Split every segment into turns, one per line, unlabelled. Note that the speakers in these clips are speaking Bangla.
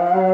Bye.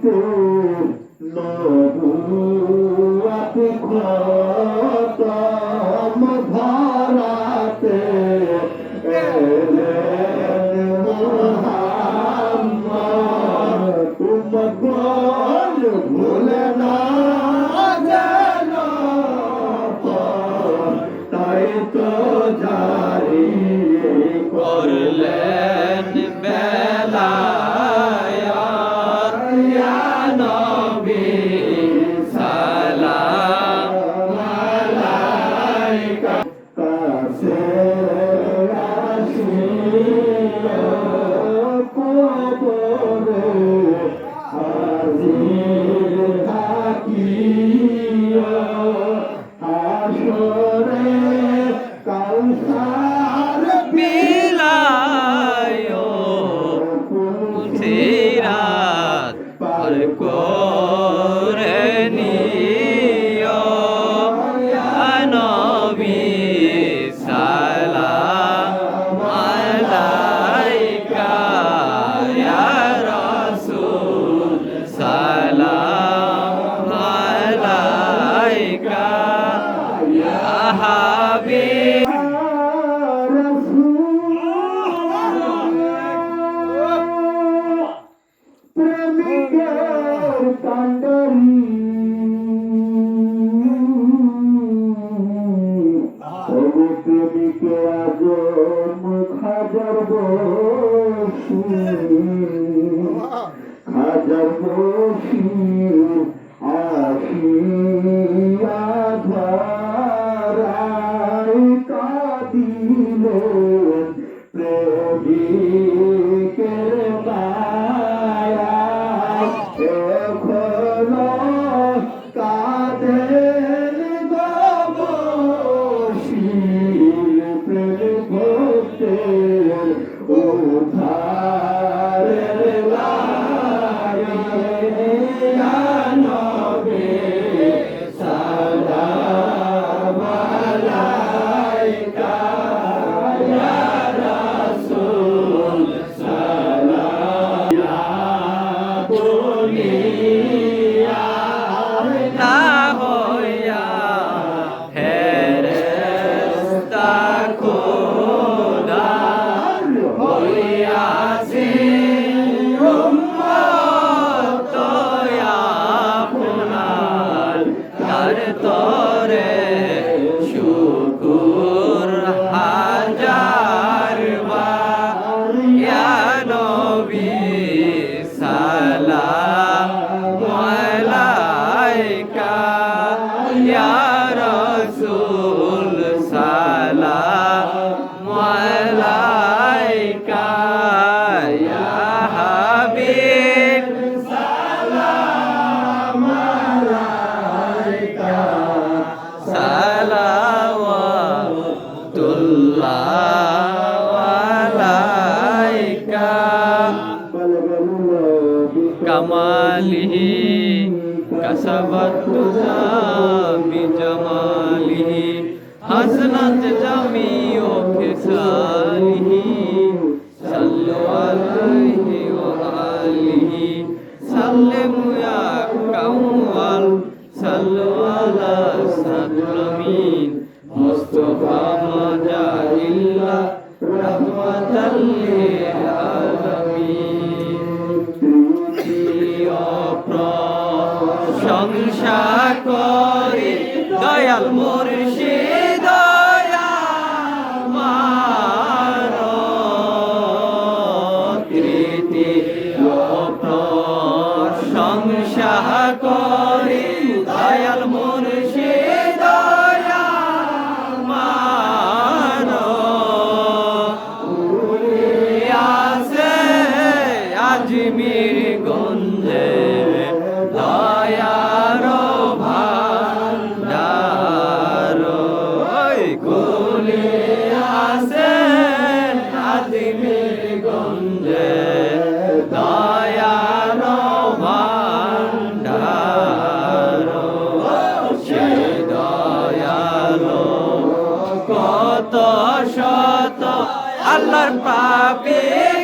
করিতে Amen.
آله
كسبت تجا
بجماله حسنت جميع خصاله শাহ আল্লাহর পাপে